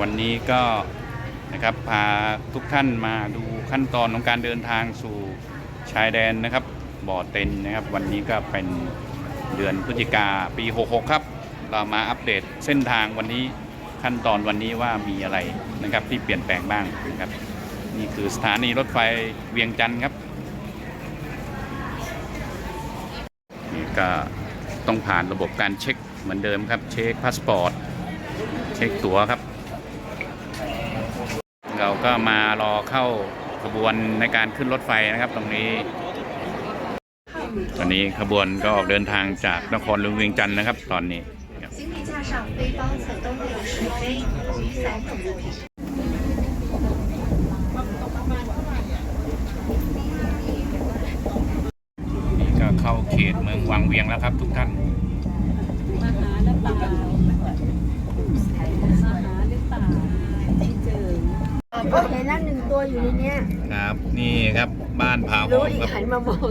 วันนี้ก็นะครับพาทุกท่านมาดูขั้นตอนของการเดินทางสู่ชายแดนนะครับบ่อเต็นนะครับ วันนี้ก็เป็นเดือนพฤศจิกาปี 66 ครับ เรามาอัปเดตเส้นทางวันนี้ขั้นตอนวันนี้ว่ามีอะไรนะครับที่เปลี่ยนแปลงบ้างนะครับ นี่คือสถานีรถไฟเวียงจันทร์ครับนี่ก็ต้องผ่านระบบการเช็คเหมือนเดิมครับ เช็คพาสปอร์ต เช็คตั๋วครับ เราก็มารอเข้าขบวนในการขึ้นรถไฟนะครับ ตรงนี้ ตอนนี้ขบวนก็ออกเดินทางจากนครลุงเวียงจันทร์นะครับ ตอนนี้นี่ก็เข้าเขตเมืองวังเวียงแล้วครับทุกท่านมหาลปา ก็เห็นแล้วหนึ่งตัวอยู่ในเนี้ยครับ นี่ครับบ้านผาหรู้อมอีกครับ หันมามอง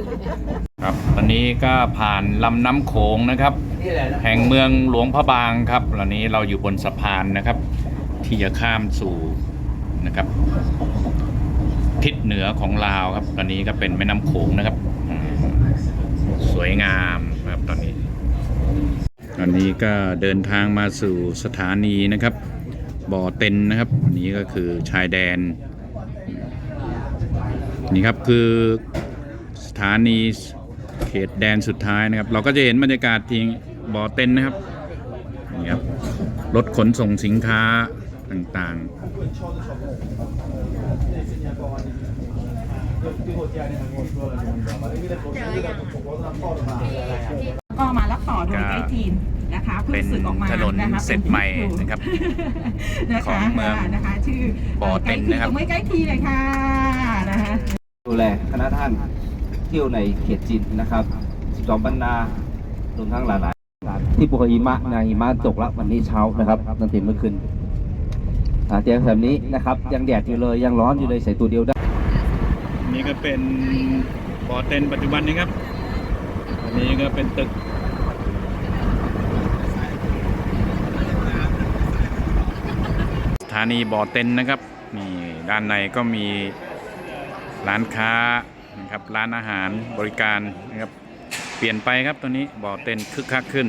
ครับตอนนี้ก็ผ่านลำน้ำโขงนะครับ แห่งเมืองหลวงพระบางครับตอนนี้เราอยู่บนสะพานนะครับ ที่จะข้ามสู่นะครับ ทิศเหนือของลาวครับ ตอนนี้ก็เป็นแม่น้ำโขงนะครับอืมสวยงามครับตอนนี้ ตอนนี้ก็เดินทางมาสู่สถานีนะครับ บ่อเต็นนะครับอันนี้ก็คือชายแดน นี่ครับคือสถานีเขตแดนสุดท้ายนะครับ เราก็จะเห็นบรรยากาศที่บ่อเต็นนะครับนี่ครับรถขนส่งสินค้าต่างๆ ก็มารับต่อโดยไกด์จีนนะคะเพิ่งสึกออกมาเป็นถนนนะคะเสร็จใหม่นะครับนะขอคะงเมืองนะคะชื่อบ่อเต็นนะครับไกด์ทีตรงไม่ไกด์ทีเลยค่ะนะคะดูแลคณะท่านเที่ยวในเขตจีนนะครับ12บรรณารวมทั้งหลายๆ ที่ภูเขาหิมะนะหิมะตกแล้ววันนี้เช้านะครับตั้งแต่เมื่อคืนอาเตียงแบบนี้นะครับ ยังแดดอยู่เลยยังร้อนอยู่เลยใส่ตัวเดียวได้ นี่ก็เป็นบ่อเต็นปัจจุบันนะครับ อันนี้ก็เป็นตึก สถานีบ่อเต็นนะครับ นี่ด้านในก็มีร้านค้านะครับ ร้านอาหารบริการนะครับ เปลี่ยนไปครับตัวนี้บ่อเต็นคึกคักขึ้น